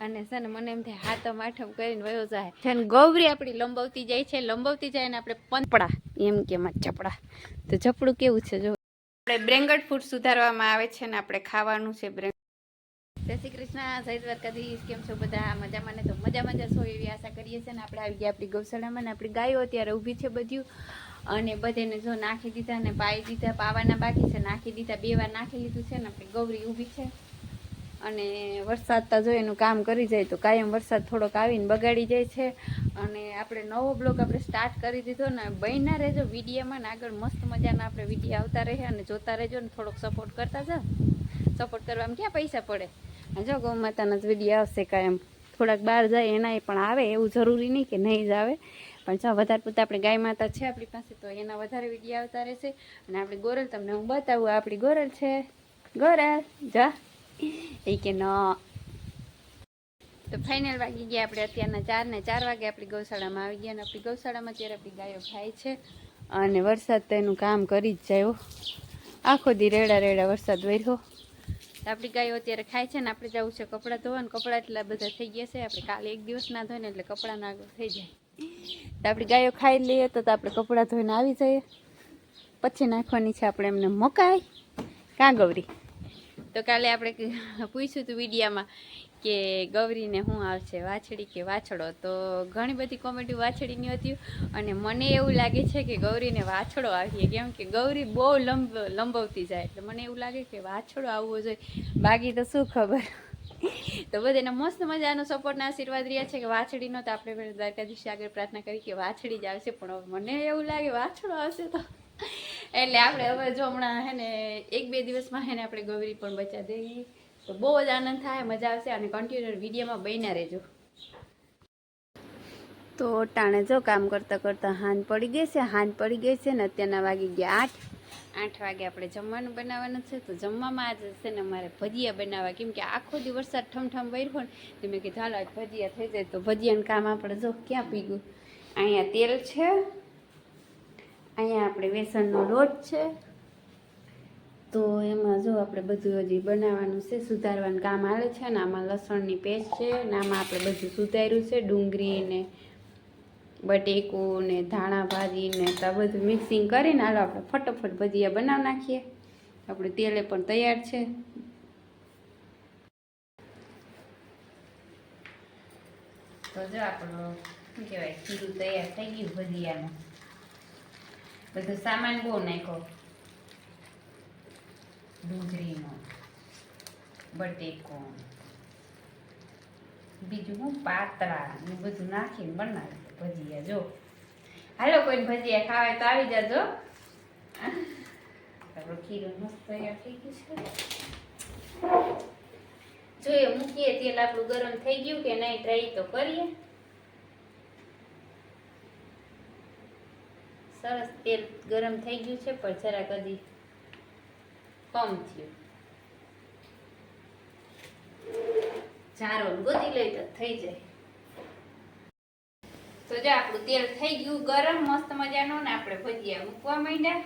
અને છે ને મને એમ થાય હાથમ આઠમ કરીને વયો જાય. છે ને ગૌરી આપણી લંબાવતી જાય છે, લંબાવતી જાય ને આપણે પંપડા, એમ કે ચપડા. તો ચપડું કેવું છે, જો. આપણે બ્રેંગડ ફૂડ સુધારવામાં આવે છે ને આપણે ખાવાનું છે બ્રેંગ જય શ્રી કૃષ્ણ, જય દ્વારકાધીશ, કેમ છો બધા? મજામાં ને? તો મજામાં મજા છો એવી આશા કરીએ છીએ ને આપણે આવી ગયા આપણી ગૌશાળામાં ને આપણી ગાયો અત્યારે ઊભી છે બધું અને બધેને જો નાખી દીધા ને પાઈ દીધા, પાવાના બાકી છે, નાખી દીધા, બે વાર નાખી લીધું છે ને આપણી ગૌરી ઊભી છે. અને વરસાદ તો જો એનું કામ કરી જાય તો કાયમ વરસાદ થોડોક આવીને બગાડી જાય છે. અને આપણે નવો બ્લોગ આપણે સ્ટાર્ટ કરી દીધો ને બહેના રહેજો વિડીયામાં ને આગળ મસ્ત મજાના આપણે વીડિયો આવતા રહે અને જોતા રહેજો ને થોડોક સપોર્ટ કરતા જાઓ. સપોર્ટ કરવામાં ક્યાં પૈસા પડે? જો ગૌ માતાના જ વીડિયો આવશે કાયમ. થોડાક બહાર જાય એનાય પણ આવે એવું જરૂરી નહીં કે નહીં જ આવે. પણ જો વધારે પૂરતા આપણે ગાય માતા છે આપણી પાસે તો એના વધારે વીડિયો આવતા રહેશે. અને આપણી ગોરલ તમને હું બતાવું આપણી ગોરલ છે. ગોરલ, જા. એ કે ન. તો ફાઇનલ વાગી ગયા આપણે અત્યારના ચાર ને ચાર વાગે આપણી ગૌશાળામાં આવી ગયા અને આપણી ગૌશાળામાં ત્યારે આપણી ગાયો ખાય છે. અને વરસાદ તો એનું કામ કરી જ જાય. આખો દી રેડા રેડા વરસાદ વર્યો આપણી ગાયો અત્યારે ખાય છે ને આપણે જવું છે કપડાં ધોવા ને કપડાં એટલા બધા થઈ ગયા છે. આપણે કાલે એક દિવસ ના ધોઈને એટલે કપડાં ના થઈ જાય. તો આપણી ગાયો ખાઈ લઈએ તો તો આપણે કપડાં ધોઈને આવી જઈએ. પછી નાખવાની છે આપણે એમને મકાઈ. કાં ગૌરી તો કાલે આપણે પૂછ્યું હતું વિડીયામાં કે ગૌરીને શું આવશે, વાછડી કે વાછડો? તો ઘણી બધી કોમેડી વાછડીની હતી અને મને એવું લાગે છે કે ગૌરીને વાછડો આવીએ. કેમ કે ગૌરી બહુ લંબ લંબાવતી જાય. એટલે મને એવું લાગે કે વાછડો આવવો જોઈએ. બાકી તો શું ખબર? તો બધાને મસ્ત મજાનો સપોર્ટના આશીર્વાદ રહ્યા છે કે વાછડીનો તો આપણે દ્વારકાધીશ આગળ પ્રાર્થના કરી કે વાછડી જ આવશે. પણ મને એવું લાગે વાછડો આવશે તો એટલે આપણે હવે જો હમણાં હે ને એક બે દિવસમાં હે ને આપણે ગૌરી પણ બચા દઈએ તો બહુ જ આનંદ થાય મજા આવશે અને કન્ટિન્યુ વિડીયોમાં બન્યા રહેજો. તો ટાણે જો કામ કરતાં કરતાં હાન પડી ગઈ છે હાન પડી ગઈ છે ને અત્યારના વાગી ગયા આઠ. આઠ વાગે આપણે જમવાનું બનાવવાનું છે તો જમવામાં આજે છે ને અમારે ભજીયા બનાવવા. કેમ કે આખો દિવસ વરસાદ ઠમઠમ વર્યો ને તો મેં કીધું ચાલો ભજીયા થઈ જાય તો ભજીયાનું કામ આપણે જો ક્યાં પીગું અહીંયા તેલ છે અહીંયા આપણે બેસનનો લોટ છે. તો એમાં જો આપણે બધું હજી બનાવવાનું છે, સુધારવાનું કામ આવે છે ને આમાં લસણની પેસ્ટ છે ને આમાં આપણે બધું સુધાર્યું છે, ડુંગળી ને બટેકું ને ધાણા ભાજી ને તો બધું મિક્સિંગ કરીને હાલો આપણે ફટોફટ ભજીયા બનાવી નાખીએ. આપણે તેલે પણ તૈયાર છે. તો જો આપણું, શું કહેવાય, ખીરું તૈયાર થઈ ગયું ભજીયાનું. બધો સામાન બહુ નાખ્યો. ડુંગળીનો બટેકો બીજું હું પાતળા ને બધું નાખીને બનાવી ભજીયા, જો. હાલો કોઈ ભજીયા ખાવાય તો આવી જાજો. આપણું ખીરું મસ્ત તૈયાર થઈ ગયું છે. જોઈએ, મૂકીએ તેલ આપણું ગરમ થઈ ગયું કે નહીં, ટ્રાય તો કરીએ. સરસ તેલ ગરમ થઈ ગયું છે, પણ જરાક હજી કમ થયું. ચારો ગોદી લઈ તો થઈ જાય. તો જો આપણું તેલ થઈ ગયું ગરમ, મસ્ત મજાનું, ને આપણે ભજીયા મૂકવા માંડ્યા.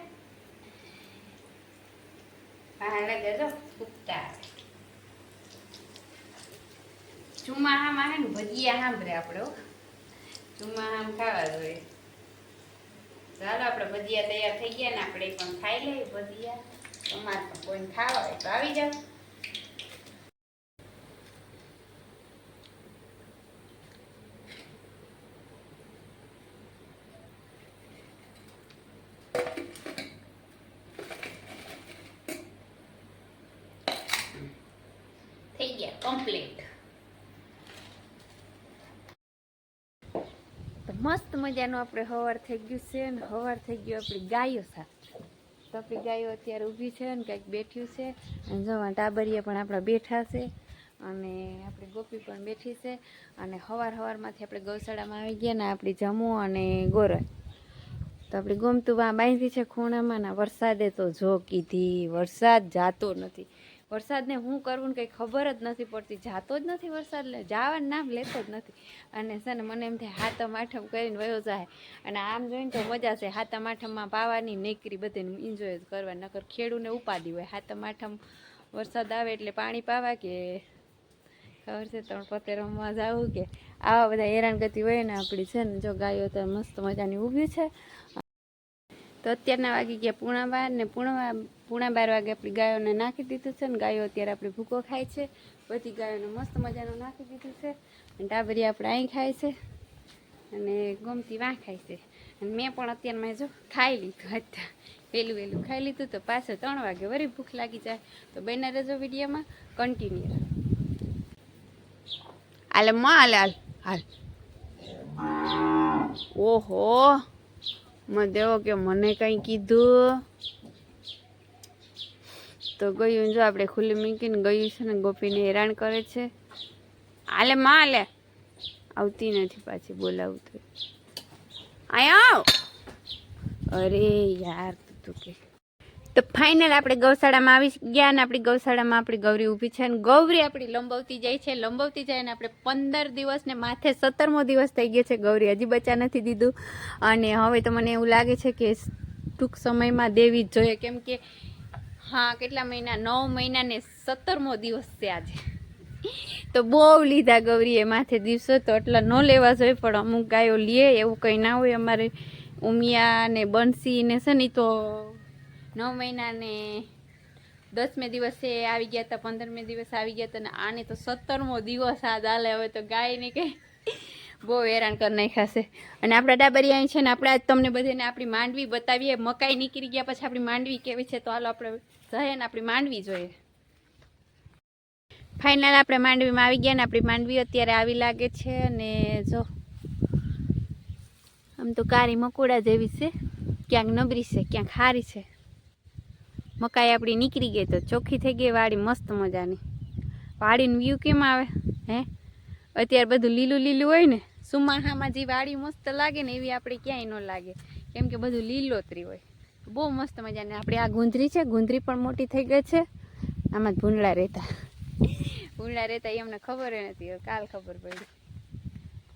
હા, લાગે જો ફૂટતા ચુમાહામાં હે ને ભજીયા સાંભળે આપણે. ચુમાહામ ખાવા જોઈએ. ચાલો, આપણે ભજીયા તૈયાર થઈ ગયા ને આપણે પણ ખાઈ લઈએ ભજીયા. તમારે પણ કોઈને ખાવા હોય તો આવી જાઓ. થઈ ગયા કમ્પ્લીટ તો મસ્ત મજાનું આપણે હવાર થઈ ગયું છે ને હવાર થઈ ગયું આપણી ગાયો સાથે. તો આપણી ગાયો અત્યારે ઊભી છે ને કંઈક બેઠ્યું છે. અને જવા ટાબરિયા પણ આપણા બેઠા છે. અને આપણી ગોપી પણ બેઠી છે. અને હવાર હવારમાંથી આપણે ગૌશાળામાં આવી ગયા ને આપણી જમ્મુ અને ગોરય તો આપણી ગોમતું બાંધી છે ખૂણામાં ને વરસાદે તો જો કીધી વરસાદ જાતો નથી. વરસાદને હું કરવું ને કંઈ ખબર જ નથી પડતી. જાતો જ નથી વરસાદ લે, જવાનું નામ લેતો જ નથી. અને છે ને મને એમ થાય હાથમ આઠમ કરીને વયો જાય. અને આમ જોઈને તો મજા છે. હાથમ આઠમમાં પાવાની નેકરી બધીને એન્જોય જ કરવા, નકર ખેડૂને ઉપાદી હોય. હાથમ આઠમ વરસાદ આવે એટલે પાણી પાવા કે? ખબર છે ત્રણ પોતે રમવા જવું કે? આવા બધા હેરાનગતિ હોય ને આપણી છે ને, જો ગાયો તો મસ્ત મજાની ઊભી છે. તો અત્યારના વાગી ગયા પૂણા બાર ને પૂણા પૂણા બાર વાગે આપણી ગાયોને નાખી દીધું છે ને ગાયો અત્યારે આપણે ભૂકો ખાય છે. બધી ગાયોને મસ્ત મજાનું નાખી દીધું છે. અને ટાબરી આપણે અહીં ખાય છે. અને ગમતી વાં ખાય છે. અને મેં પણ અત્યારમાં જો ખાઈ લીધું અત્યારે પહેલું વહેલું ખાઈ લીધું તો પાછો ત્રણ વાગે વળી ભૂખ લાગી જાય. તો બને રજો વિડીયોમાં કન્ટિન્યુ હાલે, માં હાલ હાલ હાલ. ઓહો. દેવો કે મને કંઈ કીધું. તો ગયું જો આપણે ખુલ્લી મૂકીને ગયું છે ને, ગોપીને હેરાન કરે છે. હાલે માં આલે. આવતી નથી પાછી બોલાવતું. આય આવ. અરે યાર તું કે તો ફાઇનલ આપણે ગૌશાળામાં આવી ગયા ને આપણી ગૌશાળામાં આપણી ગૌરી ઊભી છે અને ગૌરી આપણી લંબાવતી જાય છે. લંબાવતી જાય ને આપણે પંદર દિવસ ને માથે સત્તરમો દિવસ થઈ ગયો છે ગૌરી. હજી બચ્ચા નથી દીધું. અને હવે તો મને એવું લાગે છે કે ટૂંક સમયમાં દેવી જ જોઈએ. કેમ કે હા, કેટલા મહિના? નવ મહિના ને સત્તરમો દિવસ છે આજે. તો બહુ લીધા ગૌરીએ માથે દિવસો તો એટલા ન લેવા જોઈએ, પણ અમુક ગાયો લે, એવું કંઈ ના હોય. અમારે ઉમિયા ને બંસી ને છે ને તો નવ મહિના ને દસમે દિવસે આવી ગયા હતા પંદરમે દિવસે આવી ગયા હતા અને આને તો સત્તરમો દિવસ આ દાલે હવે તો ગાયને કે બહુ હેરાન કરી નાખાશે અને આપણા ડાબરી અહીં છે ને, આપણે આજ તમને બધાને આપણી માંડવી બતાવીએ. મકાઈ નીકળી ગયા પછી આપણી માંડવી કેવી છે, તો હાલો આપણે જઈએ ને આપણી માંડવી જોઈએ. ફાઇનલ આપણે માંડવીમાં આવી ગયા ને, આપણી માંડવી અત્યારે આવી લાગે છે અને જો, આમ તો કારી મકોડા જેવી છે, ક્યાંક નબરી છે, ક્યાંક સારી છે. મકાઈ આપણી નીકળી ગઈ તો ચોખ્ખી થઈ ગઈ, વાડી મસ્ત મજાની. વાડીનું વ્યૂ કેમ આવે, હે? અત્યારે બધું લીલું લીલું હોય ને સુમાહામાં જે વાડી મસ્ત લાગે ને, એવી આપણે ક્યાંય ન લાગે. કેમ કે બધું લીલોતરી હોય. બહુ મસ્ત મજાની. આપણે આ ગુંદરી છે, ગુંદરી પણ મોટી થઈ ગઈ છે. આમાં જ ભૂંડળા રહેતા. ભૂંડળા રહેતા એ અમને ખબર નથી કાલ ખબર પડી.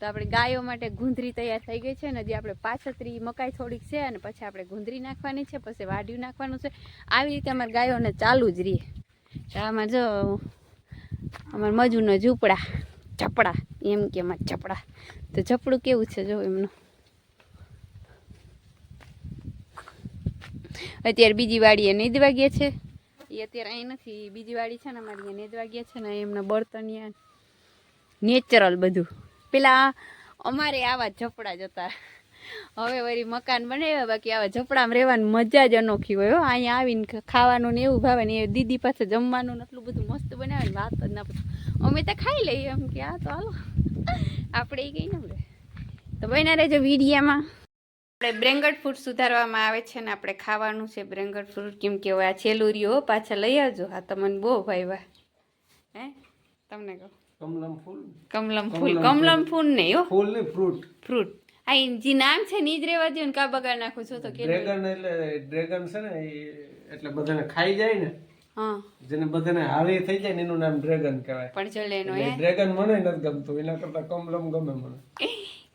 તો આપણે ગાયો માટે ગુંદરી તૈયાર થઈ ગઈ છે. અને હજી આપણે પાછતરી મકાઈ થોડીક છે અને પછી આપણે ગુંદરી નાખવાની છે, પછી વાડિયું નાખવાનું છે. આવી રીતે અમારે ગાયોને ચાલુ જ રહીએ તો આમાં જો અમારે મજૂરનો ઝૂંપડા ચપડા એમ કે એમાં ચપડા તો ચપડું કેવું છે જો એમનું? અત્યારે બીજી વાડીએ નીંદવા ગયા છે. એ અત્યારે અહીં નથી બીજી વાડી છે ને અમારી નીંદવા ગયા છે ને એમના બળતણિયા નેચરલ બધું. પેલા અમારે આવા ઝપડા જ હતા. હવે વળી મકાન બનાવ્યા, બાકી આવા ઝપડામાં રહેવાની મજા જ અનોખી હોય અહીંયા આવીને ખાવાનું ને એવું ભાવે ને એ દીદી પાસે જમવાનું ને એટલું બધું મસ્ત બનાવે ને વાત જ ના પૂછો. અમે તો ખાઈ લઈએ એમ કે, આ તો હાલો. આપણે એ કઈ ને તો બન્યા રહેજો વિડીયામાં. આપણે બ્રેંગડ ફ્રૂટ સુધારવામાં આવે છે ને આપણે ખાવાનું છે બ્રેંગડ ફ્રૂટ. કેમ કે હવે આ રહ્યું પાછા લઈ આવજો. હા તમને બહુ ભાઈ હે? તમને કહું. કમલમ ફૂલ? કમલમ ફૂલ. કમલમ ફૂલ. નહીં હો. ફૂલ ને ફ્રૂટ. ફ્રૂટ. આ જે નામ છે ને જ રહેવા દો ને કા બગાડ નાખું છો તો કે ડ્રેગન એટલે ડ્રેગન છે ને એટલે બધાને ખાઈ જાય ને હા. જેને બધાને હાવી થઈ જાય ને એનું નામ ડ્રેગન કહેવાય. પણ જો એનો એ ડ્રેગન મને નથી ગમતું એના કરતા કમલમ ગમે મને.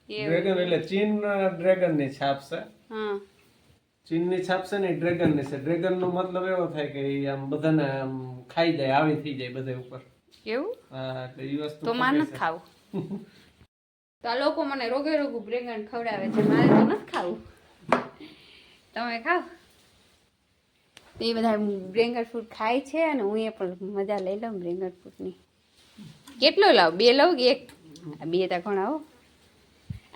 ડ્રેગન એટલે ચીન ડ્રેગનની છાપ છે. હા. ચીનની છાપ છે ને ડ્રેગનની છે. ડ્રેગન નો મતલબ એવો થાય કે આમ બધાને આમ ખાઈ જાય આવી થઈ જાય બધા ઉપર. એવું તો માર નથી ખાવું. તો આ લોકો મને રોગે રોગું બ્રેંગણ ખવડાવે છે મારે તો નથી ખાવું. તમે ખાવ તો એ બધા બ્રેંગણ ફ્રૂટ ખાય છે અને હું એ પણ મજા લઈ લઉં બ્રેંગણ ફ્રૂટની કેટલો લાવ? બે લઉં કે એક? આ બે તા ઘણા હો.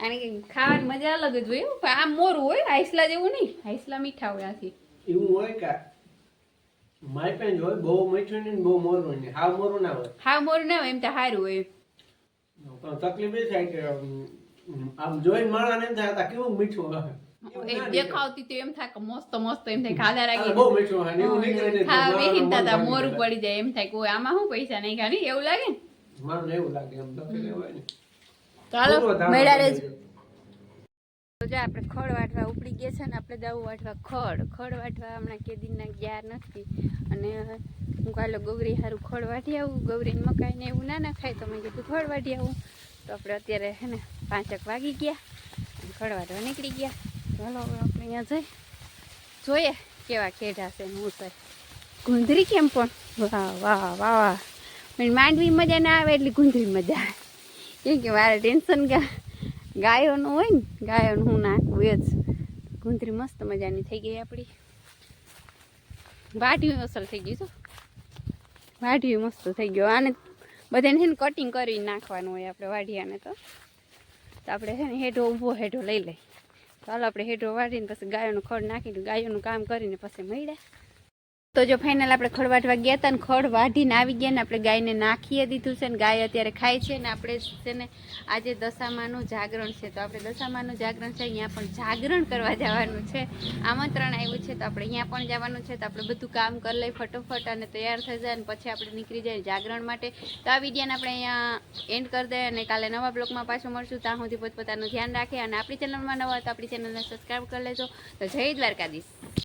આની ખાવાની મજા અલગ જ હોય હો. પણ આ મોરું હોય આઈસલા જેવું નહીં. આઈસલા મીઠા હોય આથી. એવું હોય કે? માયપેન હોય બહુ મીઠું નહીં ને બહુ મોરું નહીં. હાવ મોરું ના હોય. હાવ મોરું ના હોય એમ તો સારું હોય. પણ તકલીફ એ થાય કે આમ જોઈને માણસ એમ થાય આ કેવું મીઠું ના દેખાવતી તો એમ થાય કે મસ્ત મસ્ત એમ થાય ખાધા રાખી. બહુ મીઠું ને એવું નીકળે હા દાદા મોરું પડી જાય એમ થાય કોઈ આમાં શું પૈસા નહીં ખાલી? એવું લાગે? ને એવું લાગે એમ તો હોય ને. ચાલો મેળા રેજ. જો આપણે ખડ વાટવા ઉપડી ગયા છે ને, આપણે દવું વાટવા ખડ. ખડ વાટવા હમણાં કેદીના ગયા નથી. અને હું કાલે ગૌરી સારું ખડ વાટી આવું ગૌરીને મકાઈને એવું ના ના ખાય તો મેં કીધું ખડ વાટી આવું. તો આપણે અત્યારે હે ને, પાંચક વાગી ગયા અને ખડ વાટવા નીકળી ગયા. ચાલો હવે આપણે અહીંયા જઈ. જોઈએ કેવા કેઢા છે હું થાય ગુંદરી કેમ પણ? વાહ વાહ વાહ. વાહ માંડવી મજા ના આવે એટલે ગુંદરી મજા આવે. કેમ કે મારે ટેન્શન ગા ગાયોનું હોય ને, ગાયોનું હું નાખું એ જ. ગુંદરી મસ્ત મજાની થઈ ગઈ આપણી વાઢ્યું અસલ થઈ ગયું તો વાઢ્યું મસ્ત થઈ ગયો. આને બધાને છે ને કટિંગ કરી નાખવાનું હોય આપણે વાઢિયાને તો. તો આપણે છે ને હેઠો ઊભો હેઠો લઈ લઈ. ચાલો આપણે હેઠો વાઢીને પછી ગાયોનું ખડ નાખીને ગાયોનું કામ કરીને પછી મળ્યા. તો જો ફાઇનલ આપણે ખડ વાઢવા ગયા હતા ને ખડ વાઢીને આવી ગયા ને આપણે ગાયને નાખીએ દીધું છે ને ગાય અત્યારે ખાય છે ને આપણે છે ને આજે દશામાનું જાગરણ છે. તો આપણે દશામાનું જાગરણ છે, અહીંયા પણ જાગરણ કરવા જવાનું છે. આમંત્રણ આવ્યું છે, તો આપણે અહીંયા પણ જવાનું છે. તો આપણે બધું કામ કરી લઈ ફટોફટ અને તૈયાર થઈ જાય અને પછી આપણે નીકળી જાય જાગરણ માટે. તો આ વિડીયાને આપણે અહીંયા એન્ડ કરી દઈએ અને કાલે નવા બ્લોગમાં પાછું મળશું. ત્યાં સુધી પોતપોતાનું ધ્યાન રાખે અને આપણી ચેનલમાં નવા તો આપણી ચેનલને સબસ્ક્રાઈબ કરી લેજો. તો જય દ્વારકાધીશ.